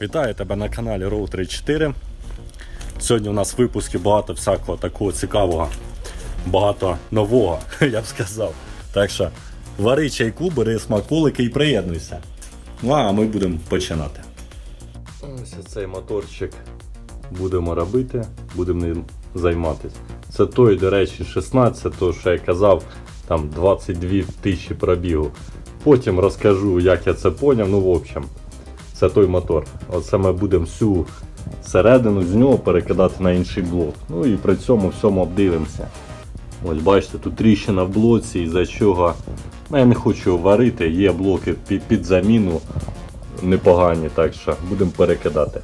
Вітаю тебе на каналі Row 34. Сьогодні у нас випуски багато всякого такого цікавого, багато нового, я б сказав. Так що вари чайку, бери смаколики і приєднуйся. Ну а ми будемо починати. Ось цей моторчик будемо робити, будемо ним займатися. Це той, до речі, 16, то що я казав, там 22 тисячі пробігу. Потім розкажу, як я це поняв. Ну, в общем, це той мотор. Оце ми будемо всю середину з нього перекидати на інший блок. Ну і при цьому всьому обдивимося. Ось бачите, тут тріщина в блоці, із-за чого ну, я не хочу варити, є блоки під, під заміну непогані, так що будемо перекидати.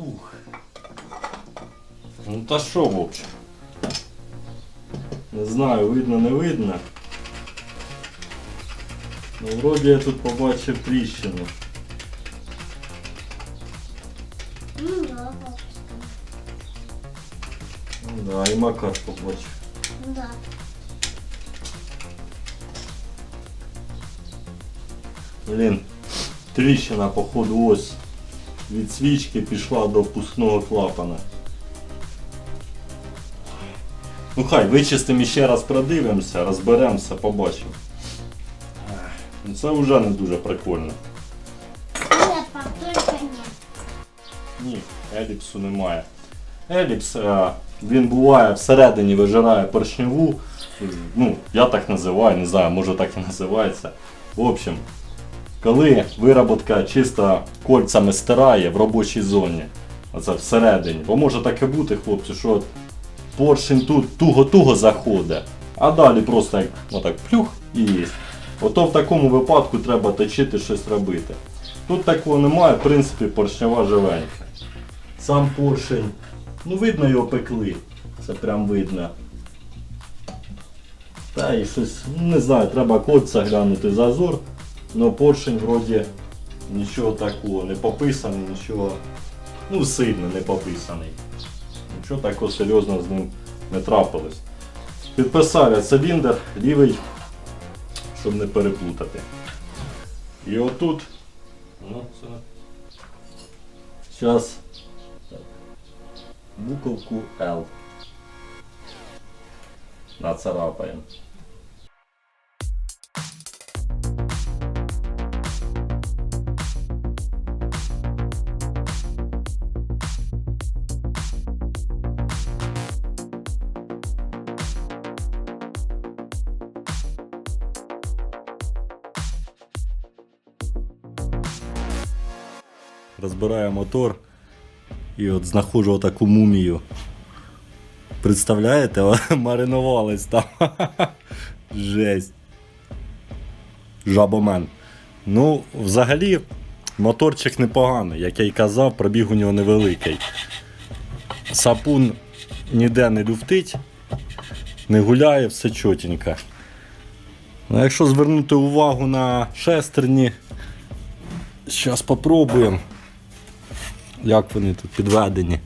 Фух. Ну та що, вовче? Не знаю, видно, не видно. Ну, вроді я тут побачив тріщину. Ну да, бабушка. Ну да, і Макар побачив. Ну да. Блін, тріщина, походу, ось від свічки пішла до впускного клапана. Ну хай, вичистимо і ще раз продивимося, розберемося, побачимо. Ну Це вже не дуже прикольно. Ні, еліпсу немає. Еліпс, е, він буває всередині вижирає поршневу. Ну, я так називаю, не знаю, може так і називається. В общем, коли вироботка чисто кольцями стирає в робочій зоні, оце всередині, бо може таке бути, хлопці, що поршень тут туго-туго заходить, а далі просто як отак плюх і є. Ото в такому випадку треба точити щось робити. Тут такого немає, в принципі, поршнева живенька. Сам поршень, ну видно його пекли. Це прям видно. Та і щось, ну не знаю, треба кольця глянути зазор. Но поршень вроді нічого такого, не пописаний, нічого. Ну сильно не пописаний. Нічого такого серйозного з ним не трапилось. Підписав циліндр лівий, щоб не переплутати. І отут. Ну, це. Зараз буковку L. Нацарапаємо. Розбираю мотор і от знаходжу таку мумію. Представляєте, маринувались там. Жесть. Жабомен. Ну, взагалі, моторчик непоганий, як я й казав, пробіг у нього невеликий. Сапун ніде не люфтить, не гуляє, все чотенько. Ну, якщо звернути увагу на шестерні, зараз спробуємо, як вони тут підведені.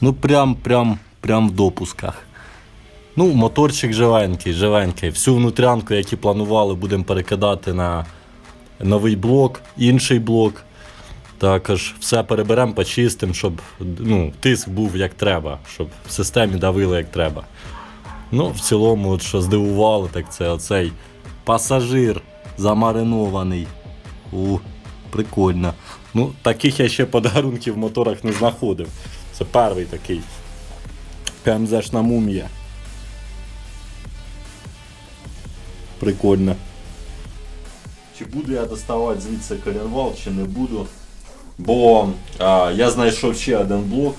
Ну прям, прям, прям в допусках. Ну, моторчик живенький, живенький. Всю внутрянку, які планували, будемо перекидати на новий блок, інший блок. Також все переберемо, почистимо, щоб ну, тиск був як треба, щоб в системі давило як треба. Ну, в цілому, от що здивувало, так це оцей пасажир замаринований. У, прикольно. Ну, таких я ще подарунків в моторах не знаходив. Це перший такий. КМЗшна мумія. Прикольно. Чи буду я доставати звідси коленвал, чи не буду. Бо а, я знайшов ще один блок,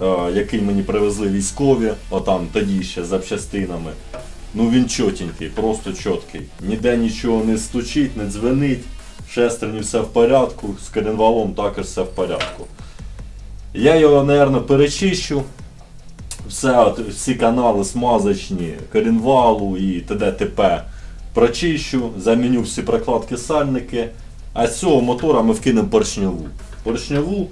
а, який мені привезли військові, отам тоді ще з запчастинами. Ну він чотенький, просто чіткий. Ніде нічого не стучить, не дзвенить. Шестерні все в порядку, з коленвалом також все в порядку. Я його, мабуть, перечищу. Все, всі канали смазочні, корінвалу і т.д. т.п. Прочищу, заміню всі прокладки сальники. А з цього мотора ми вкинемо поршньову. Поршньову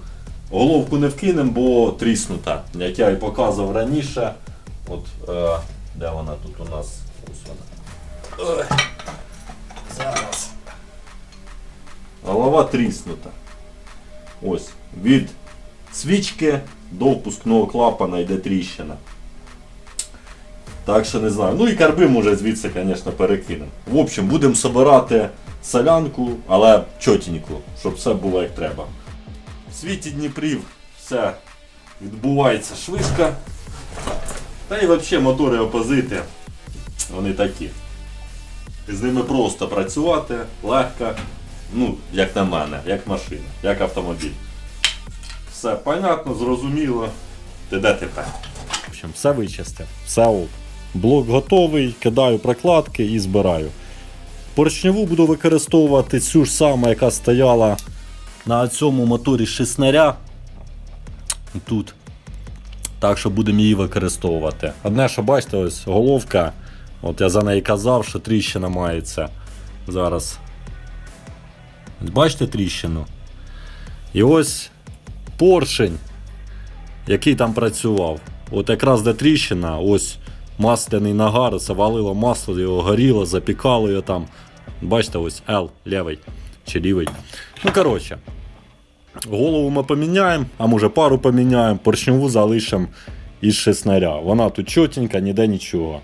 головку не вкинемо, бо тріснута. Як я і показував раніше. От, е, де вона тут у нас? Ось вона. Ой. Зараз. Голова тріснута. Ось. Від свічки до впускного клапана йде тріщина. Так що не знаю. Ну і карби може звідси, звісно, перекинемо. В общем, будемо собирати солянку, але чотеньку, щоб все було як треба. В світі Дніпрів все відбувається швидко. Та і взагалі мотори опозити, вони такі. З ними просто працювати легко, ну, як на мене, як машина, як автомобіль. Все понятно, зрозуміло. Ти де тепер? В общем, все вичистив, все ок. Блок готовий, кидаю прокладки і збираю. Поршневу буду використовувати цю ж саму, яка стояла на цьому моторі шиснаря. Тут. Так що будемо її використовувати. Одне, що бачите, ось головка. От я за неї казав, що тріщина мається. Зараз. Бачите тріщину? І ось поршень, який там працював. От якраз де тріщина, ось масляний нагар, завалило масло, його горіло, запікало його там. Бачите, ось L, лівий чи лівий. Ну, коротше, голову ми поміняємо, а може пару поміняємо, поршневу залишимо із шеснаря. Вона тут чотенька, ніде нічого.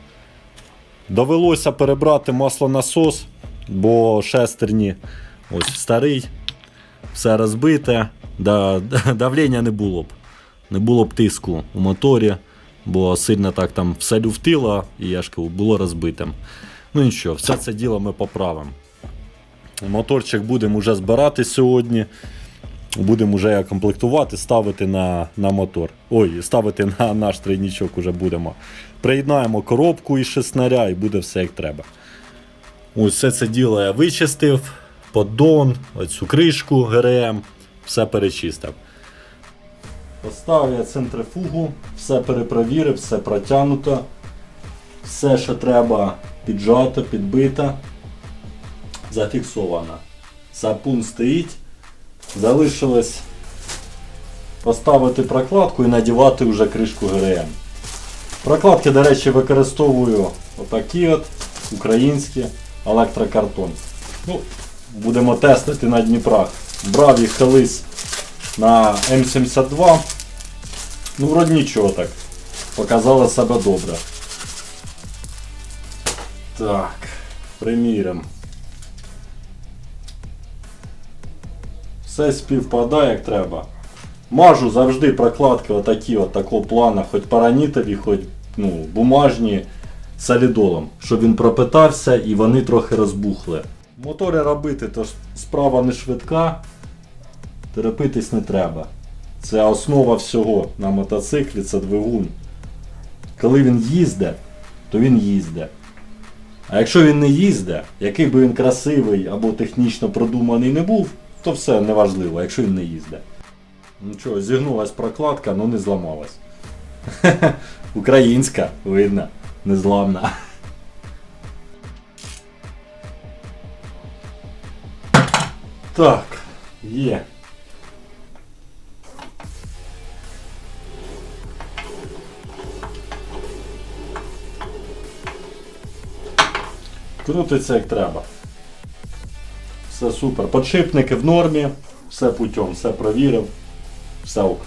Довелося перебрати маслонасос, бо шестерні ось старий, все розбите, да, давлення не було б. Не було б тиску у моторі, бо сильно так там все люфтило і я ж кажу, було розбитим. Ну нічого, все це діло ми поправимо. Моторчик будемо вже збирати сьогодні. Будемо вже комплектувати, ставити на, на мотор. Ой, ставити на наш тройнічок уже будемо. Приєднаємо коробку із шеснаря і буде все як треба. Ось все це діло я вичистив, поддон, оцю кришку ГРМ, все перечистив. Поставив я центрифугу, все перепровірив, все протягнуто. Все, що треба, піджато, підбито, зафіксовано. Сапун стоїть. Залишилось поставити прокладку і надівати вже кришку ГРМ. Прокладки, до речі, використовую отакі от українські електрокартон. Ну, будемо тестити на Дніпрах. Брав їх колись на М72. Ну, вроді нічого так. Показало себе добре. Так, примірям. Все співпадає як треба. Мажу завжди прокладки отакі от такого плана, хоч паранітові, хоч ну, бумажні солідолом, щоб він пропитався і вони трохи розбухли. Мотори робити, то справа не швидка, терпитись не треба. Це основа всього на мотоциклі, це двигун. Коли він їзде, то він їзде. А якщо він не їзде, який би він красивий або технічно продуманий не був, то все неважливо, якщо він не їзде. Ну чого, зігнулась прокладка, але не зламалась. Українська, видно, незламна. Так, є. Крутиться як треба. Все супер. Подшипники в нормі, все путем, все провірив, все ок.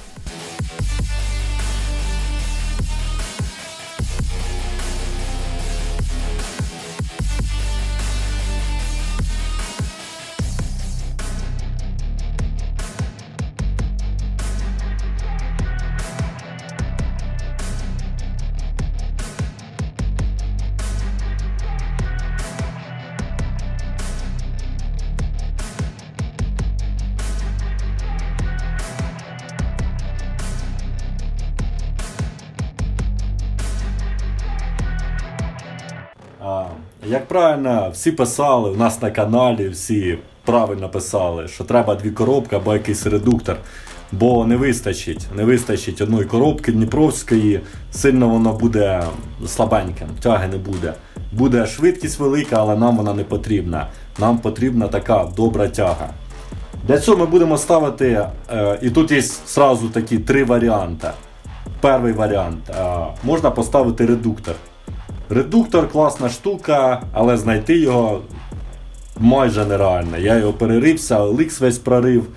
Як правильно, всі писали у нас на каналі, всі правильно писали, що треба дві коробки або якийсь редуктор. Бо не вистачить, не вистачить одної коробки Дніпровської, сильно воно буде слабеньким, тяги не буде. Буде швидкість велика, але нам вона не потрібна. Нам потрібна така добра тяга. Для цього ми будемо ставити, е, і тут є сразу такі три варіанти. Перший варіант. е, можна поставити редуктор. Редуктор класна штука, але знайти його майже нереально. Я його перерився, ликс весь прорив.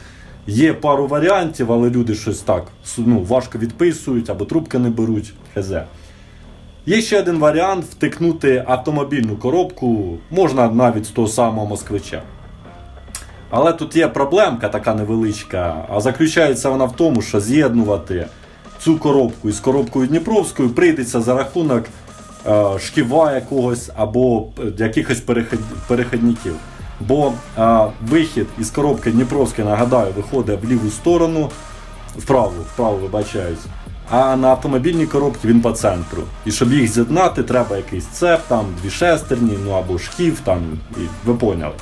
Є пару варіантів, але люди щось так ну, важко відписують або трубки не беруть. Хз. Є ще один варіант втикнути автомобільну коробку, можна навіть з того самого москвича. Але тут є проблемка така невеличка, а заключається вона в тому, що з'єднувати цю коробку із коробкою Дніпровською прийдеться за рахунок шківа якогось або е, якихось перехід, перехідників. Бо е, вихід із коробки Дніпровської, нагадаю, виходить в ліву сторону, вправо, вправо вибачаюсь. А на автомобільній коробці він по центру. І щоб їх з'єднати, треба якийсь цеп, там дві шестерні, ну або шків, там, і ви поняли.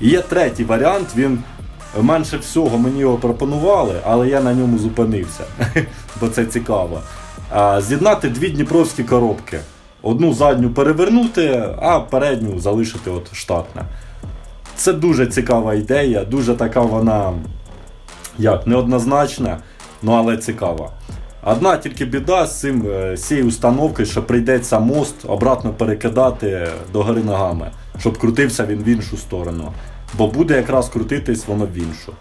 І є третій варіант, він менше всього мені його пропонували, але я на ньому зупинився, бо це цікаво. А, З'єднати дві дніпровські коробки. Одну задню перевернути, а передню залишити от штатна. Це дуже цікава ідея, дуже така вона як, неоднозначна, ну але цікава. Одна тільки біда з цим е, цією установкою, що прийдеться мост обратно перекидати догори ногами, щоб крутився він в іншу сторону. Бо буде якраз крутитись воно в іншу.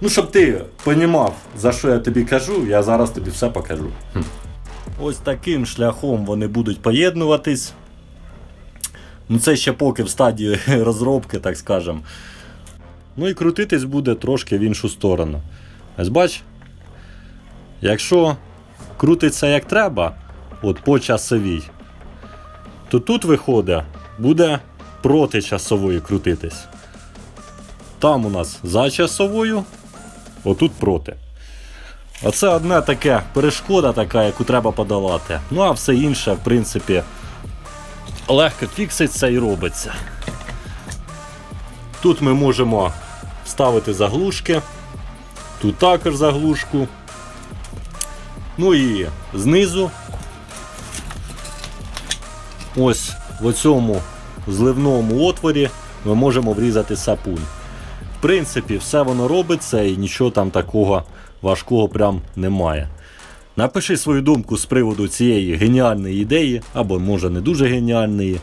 Ну, щоб ти понімав, за що я тобі кажу, я зараз тобі все покажу. Ось таким шляхом вони будуть поєднуватись. Ну, це ще поки в стадії розробки, так скажем. Ну і крутитись буде трошки в іншу сторону. Ось бач, якщо крутиться як треба, от по часовій, то тут виходить, буде проти часової крутитись. Там у нас за часовою, отут проти. Оце одне таке перешкода, така, яку треба подолати. Ну а все інше, в принципі, легко фікситься і робиться. Тут ми можемо вставити заглушки, тут також заглушку. Ну і знизу, ось в цьому зливному отворі ми можемо врізати сапун. В принципі, все воно робиться і нічого там такого важкого прям немає. Напиши свою думку з приводу цієї геніальної ідеї, або може не дуже геніальної,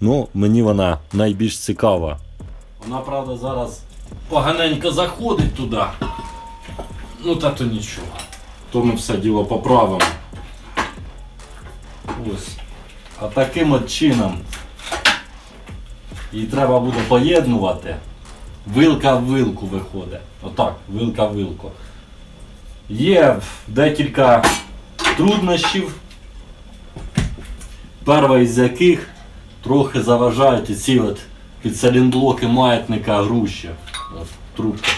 ну мені вона найбільш цікава. Вона, правда, зараз поганенько заходить туди. Ну та то нічого. То ми все діло поправимо. Ось. А таким от чином її треба буде поєднувати. Вилка в вилку виходить. Отак, вилка в вилку. Є декілька труднощів, перша із яких трохи заважають ці от підсалінблоки маятника. От, трубки.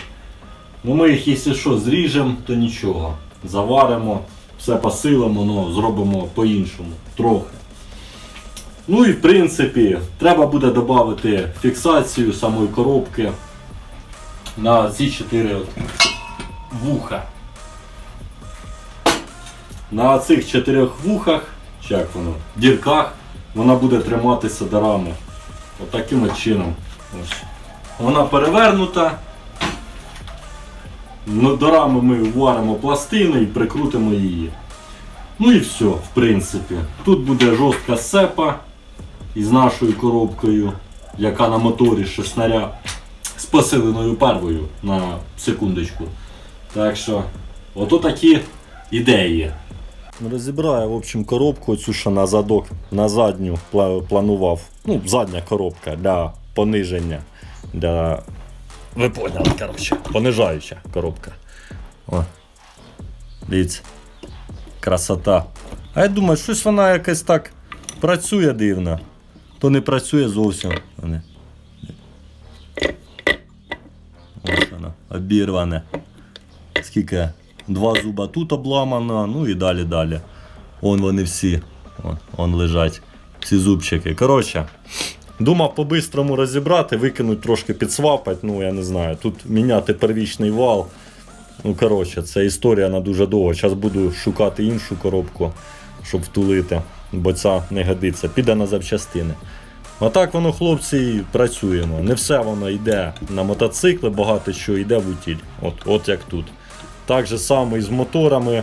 Ну ми їх, якщо що, зріжемо, то нічого. Заваримо, все посилимо, ну, зробимо по-іншому. Трохи. Ну і в принципі, треба буде додати фіксацію самої коробки на ці чотири вуха. На цих чотирьох вухах, чи як воно, дірках, вона буде триматися дарами. Отаким от чином. Вона перевернута. Ну, ми варимо пластини і прикрутимо її. Ну і все, в принципі. Тут буде жорстка сепа із нашою коробкою. яка на моторі шеснаря з посиленою первою на секундочку. Так що, ото такі ідеї. Розібраю, в общем, коробку цю що на задок, на задню планував. Ну, задня коробка для пониження. Для... Ви поняли, коротше, понижаюча коробка. О. Дивіться. Красота. А я думаю, щось вона якось так працює дивно. То не працює зовсім. Ось воно, обірване. Скільки? Два зуба тут обламано, ну і далі далі. Вон вони всі. Вон, вон лежать. Всі зубчики. Коротше, думав по-бистрому розібрати, викинуть трошки підсвапать. Ну, я не знаю. Тут міняти первічний вал. Ну, коротше, це історія на дуже довго. Зараз буду шукати іншу коробку, щоб втулити, бо ця не годиться. Піде на запчастини. А так воно, хлопці, працюємо. Не все воно йде на мотоцикли, багато що йде в утіль. От, от як тут. Так же само і з моторами,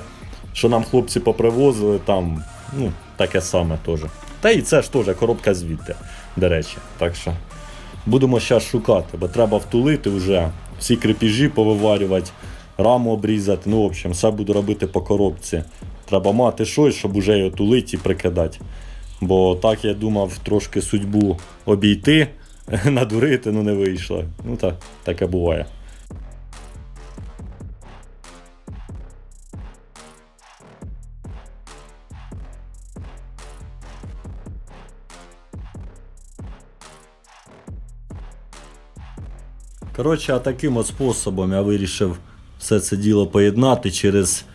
що нам хлопці попривозили, там, ну, таке саме теж. Та і це ж теж коробка звідти, до речі. Так що будемо зараз шукати, бо треба втулити вже, всі крепіжі повиварювати, раму обрізати. Ну, в общем, все буду робити по коробці. Треба мати щось, щоб уже його тулити і прикидати. Бо так я думав трошки судьбу обійти, надурити, ну не вийшло. Ну так, таке буває. Коротше, а таким от способом я вирішив все це діло поєднати через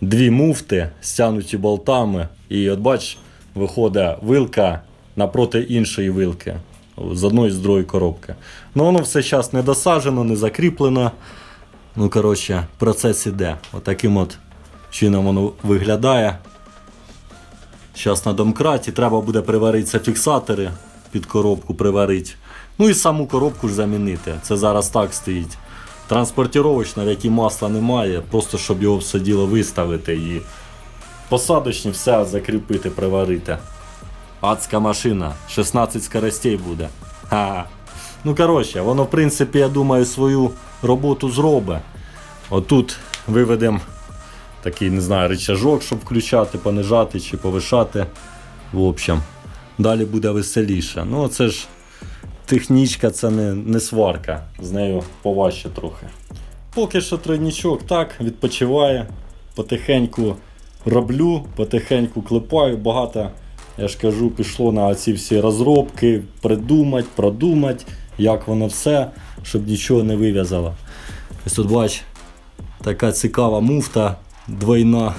дві муфти, стягнуті болтами. І от бач, виходить вилка напроти іншої вилки. З одної з другої коробки. Ну воно все зараз не досаджено, не закріплено. Ну, коротше, процес іде. Отаким от чином воно виглядає. Зараз на домкраті треба буде приваритися фіксатори під коробку приварити. Ну і саму коробку ж замінити. Це зараз так стоїть. Транспортіровочна, в якій масла немає, просто щоб його все діло виставити і посадочні все закріпити, приварити. Адська машина, 16 скоростей буде. Ха. Ну, коротше, воно, в принципі, я думаю, свою роботу зробить. Отут виведемо такий, не знаю, рычажок, щоб включати, понижати чи повишати. В общем, далі буде веселіше. Ну, це ж технічка, це не, не сварка. З нею поважче трохи. Поки що тройнічок так, відпочиває. Потихеньку роблю, потихеньку клепаю. Багато, я ж кажу, пішло на ці всі розробки, придумати, продумати, як воно все, щоб нічого не вив'язало. Ось тут бач, така цікава муфта двойна,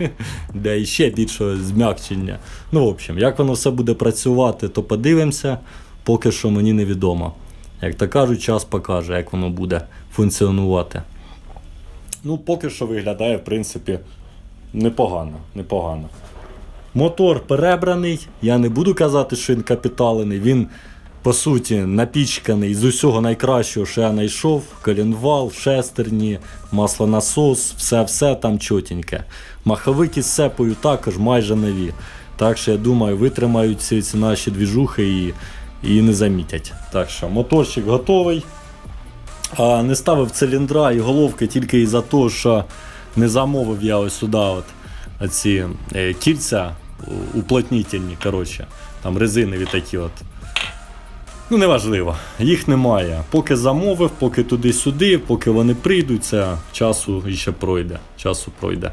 де ще більше зм'якчення. Ну, в общем, як воно все буде працювати, то подивимося. Поки що мені невідомо. Як то кажуть, час покаже, як воно буде функціонувати. Ну, поки що виглядає, в принципі, непогано. непогано. Мотор перебраний. Я не буду казати, що він капіталений. Він, по суті, напічканий з усього найкращого, що я знайшов. Колінвал, шестерні, маслонасос, все-все там чотеньке. Маховики з сепою також майже нові. Так що я думаю, витримають ці, ці наші двіжухи і, і не замітять. Так що моторчик готовий. А, не ставив циліндра і головки тільки із-за того, що не замовив я ось сюди от, ці е, кільця уплотнітельні, коротше, там резинові такі от. Ну, неважливо, їх немає. Поки замовив, поки туди-сюди, поки вони прийдуть, це часу ще пройде. Часу пройде.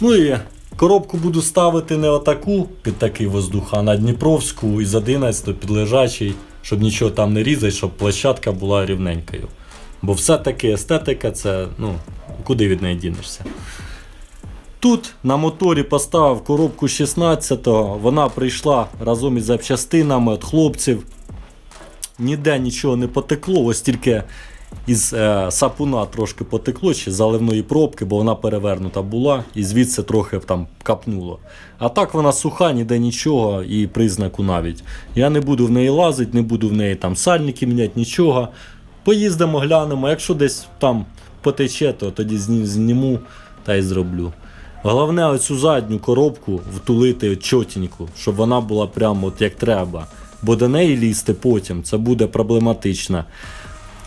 Ну і коробку буду ставити не отаку під такий воздух, а на Дніпровську із 11 під лежачий, щоб нічого там не різати, щоб площадка була рівненькою. Бо все-таки естетика це, ну, куди від неї дінешся. Тут на моторі поставив коробку 16-го, вона прийшла разом із запчастинами від хлопців. Ніде нічого не потекло, ось тільки із е, сапуна трошки потекло, чи заливної пробки, бо вона перевернута була, і звідси трохи там капнуло. А так вона суха, ніде нічого і признаку навіть. Я не буду в неї лазити, не буду в неї там сальники міняти, нічого. Поїздимо, глянемо, якщо десь там потече, то тоді зніму та й зроблю. Головне, оцю задню коробку втулити чотеньку, щоб вона була прямо от як треба. бо до неї лізти потім це буде проблематично.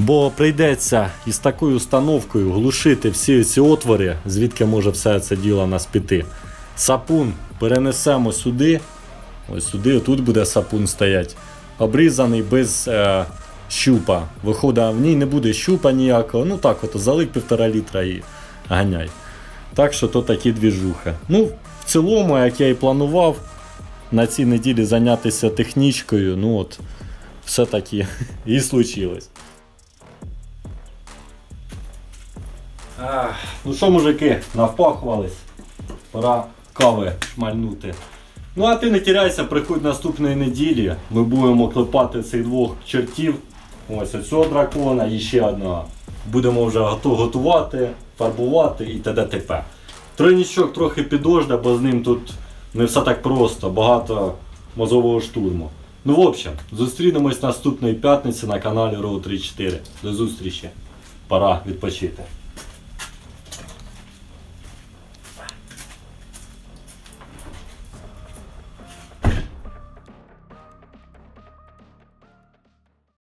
Бо прийдеться із такою установкою глушити всі ці отвори, звідки може все це діло нас піти. Сапун перенесемо сюди. Ось сюди, тут буде сапун стоять. Обрізаний без е, щупа. Виходить, в ній не буде щупа ніякого. Ну так, от залик півтора літра і ганяй. Так що то такі двіжухи. Ну, в цілому, як я і планував, на цій неділі зайнятися технічкою, ну от, все-таки і случилось. Ну що, мужики, навпахувались. Пора кави шмальнути. Ну а ти не тіряйся, приходь наступної неділі. Ми будемо клепати цих двох чертів. Ось оцього дракона і ще одного. Будемо вже готувати, фарбувати і т.д. т.п. Тройнічок трохи підожде, бо з ним тут не все так просто, багато мозового штурму. Ну, в общем, зустрінемось наступної п'ятниці на каналі Row 34. До зустрічі. Пора відпочити.